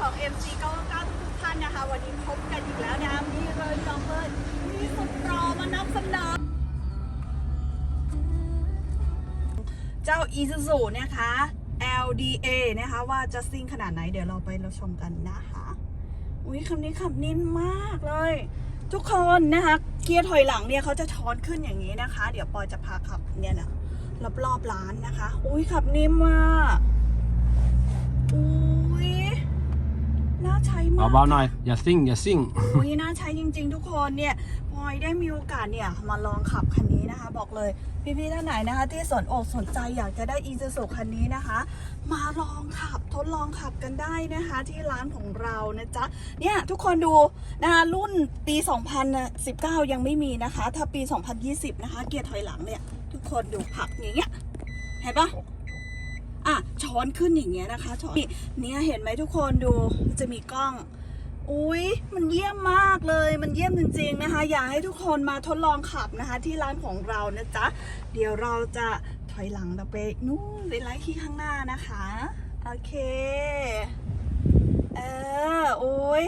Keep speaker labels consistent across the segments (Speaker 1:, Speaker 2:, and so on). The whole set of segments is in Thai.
Speaker 1: ของ MC 99ทุกท่านนะคะ วันนี้พบกันอีกแล้วนะคะมีเลยจองเลยมีสุดรอมานำเสนอเจ้า Isuzu นะคะ LDA นะคะ ว่าจะซิ่งขนาดไหนเดี๋ยวเราไปเราชมกันนะคะ อุ้ยคำนี้ขับนิ่มมากเลย ทุกคนนะคะ เกียร์ถอยหลังเนี่ยเขาจะช้อนขึ้นอย่างนี้นะคะ เดี๋ยวปอยจะพาขับเนี่ยนะรอบรอบๆร้านนะคะ อุ้ยขับนิ่มมากอุ้ยน่า ใช้มาก
Speaker 2: เบาๆหน่อย อย่าซิ่ง อย่าซิ่ง
Speaker 1: อุ้ยน่าใช้จริง ๆ ทุกคนเนี่ยพลอยได้มีโอกาสเนี่ยมาลองขับคันนี้นะคะ บอกเลยพี่ๆท่านไหนนะคะ ที่สนอกสนใจอยากจะได้อี u z u คันนี้นะคะ มาลองขับทดลองขับกันได้นะคะ ที่ร้านของเรานะจ๊ะเนี่ยทุกคนดูนะคะรุ่นปี 2019 ยังไม่มีนะคะ ถ้าปี 2020 นะคะ เกียร์ถอยหลังเนี่ย ทุกคนดูผักอย่างเงี้ยเห็นปะ อะช้อนขึ้นอย่างเงี้ยนะคะช้อนนี่เนี่ยเห็นไหมทุกคนดูจะมีกล้องอุ้ยมันเยี่ยมมากเลย มันเยี่ยมจริง ๆนะคะ อยากให้ทุกคนมาทดลองขับนะคะ ที่ร้านของเรานะจ๊ะ เดี๋ยวเราจะถอยหลังเราไปนู่นไปไล่ที่ข้างหน้านะคะ โอเค เออโอ้ย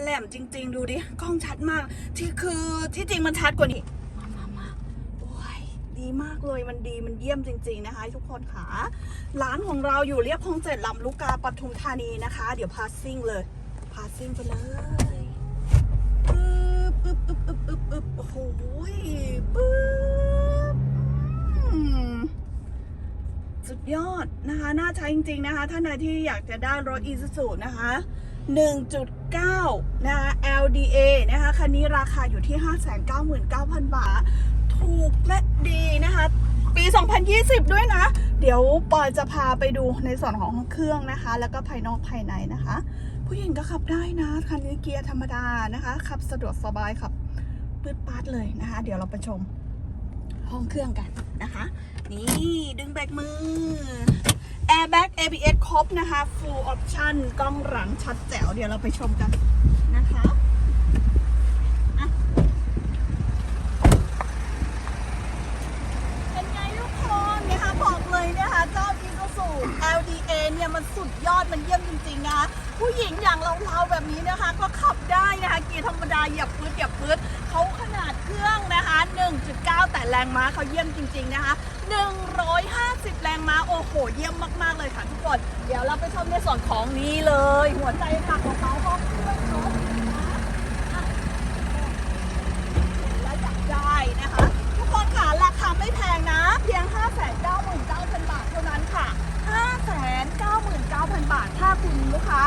Speaker 1: แหลมจริง ๆ ดูดิ กล้องชัดมาก ที่คือที่จริงมันชัดกว่านี้ มากเลยมันดีมันเยี่ยมจริง ๆนะคะ ทุกคนค่ะร้านของเราอยู่เรียบคลองเจ็ดลำลูกกาปทุมธานีนะคะ เดี๋ยวพาซิ่งเลยพาซิ่งไปเลยปึ๊บปึ๊บปึ๊บปึ๊บปึ๊บปึ๊บโอ้โหยปึ๊บสุดยอดนะคะ น่าใช้จริง ๆ นะคะ ท่านใดที่อยากจะได้รถ Isuzu นะคะ1.9 นะคะ LDA นะคะ คันนี้ราคาอยู่ที่ 599,000 บาท ถูกและดีนะคะ ปี 2020 ด้วยนะ เดี๋ยวปอยจะพาไปดูในส่วนของเครื่องนะคะ แล้วก็ภายนอกภายในนะคะ ผู้หญิงก็ขับได้นะคันนี้เกียร์ธรรมดานะคะ ขับสะดวกสบายขับปืดปาดเลยนะคะ เดี๋ยวเราไปชมห้องเครื่องกันนะคะ นี่ดึงแบกมือ Airbag ABS ครบนะคะ Full Option กล้องหลังชัดแจ๋วเดี๋ยวเราไปชมกันนะคะอะเป็นไงทุกคนนะคะบอกเลยนะคะเจ้า Isuzu LDA เนี่ยมัน สุดยอดมันเยี่ยมจริงๆนะคะผู้หญิงอย่างเราๆแบบนี้นะคะก็ขับได้นะคะเกียร์ธรรมดาเหยียบพื้นเหยียบพื้นเขาขนาดเครื่องนะคะ 1.9 แต่แรงม้าเขาเยี่ยมจริง ๆนะคะ 150 แรงม้าโอ้โห เยี่ยมมากๆเลยค่ะทุกคน เดี๋ยวเราไปชมในส่วนของนี้เลย หัวใจหลักของเขาเครื่องเนอะอะและอยากได้นะคะ ทุกคนค่ะราคาไม่แพงนะ เพียง 599,000 บาทเท่านั้นค่ะ 599,000 บาท ถ้าคุณ ลูกค้า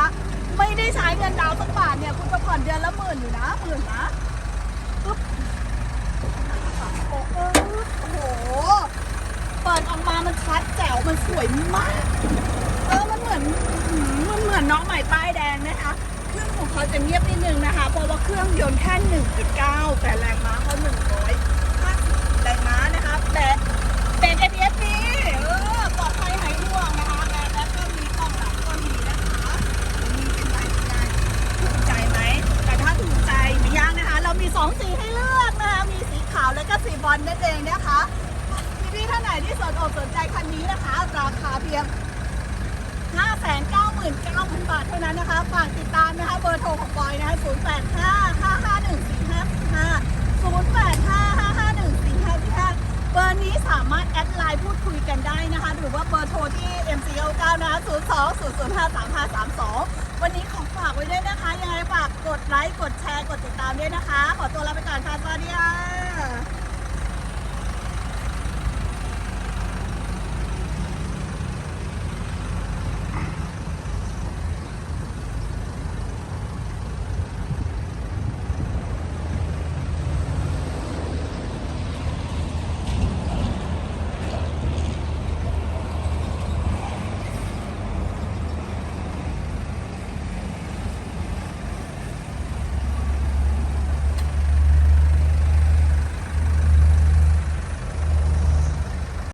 Speaker 1: ไม่ได้ใช้เงินดาวสักบาทเนี่ยคุณจะผ่อนเดือนละหมื่นอยู่นะหมื่นนะปึ๊บโอ้โหโอ้โห เปิดออกมามันชัดแจ๋วมันสวยมาก เออมันเหมือนมันเหมือนน้องใหม่ป้ายแดงนะคะเครื่องของเขาจะเงียบนิดนึงนะคะ เพราะว่าเครื่องยนต์แค่ 1.9 แต่แรงม้าเขา150แรงม้านะคะแต่เป็น ABS ดีเออ ปลอดภัยหายห่วงนะคะแรงแล้วก็มีกล้องหลังก็มีนะคะนี่เป็นไรเป็นไรถูกใจไหม แต่ถ้าถูกใจไม่ยาก นะคะเรามี2สีให้เลือกนะคะ มีสีขาวและก็สีบอลนั่นเองนะคะ พี่ๆท่านไหนที่สนอกสนใจคันนี้นะคะ ราคาเพียง 599,000 บาทเท่านั้นนะคะฝากติดตามนะคะเบอร์โทรของบอยนะคะ 0855514545เบอร์นี้สามารถแอดไลน์พูดคุยกันได้นะคะ หรือว่าเบอร์โทรที่ MC99 นะคะ 02-005-3532 วันนี้ขอ ฝากไว้ด้วยนะคะ ยังไงฝากกดไลค์ กดแชร์ กดติดตามด้วยนะคะ ขอตัวลาไปก่อนค่ะ สวัสดีค่ะ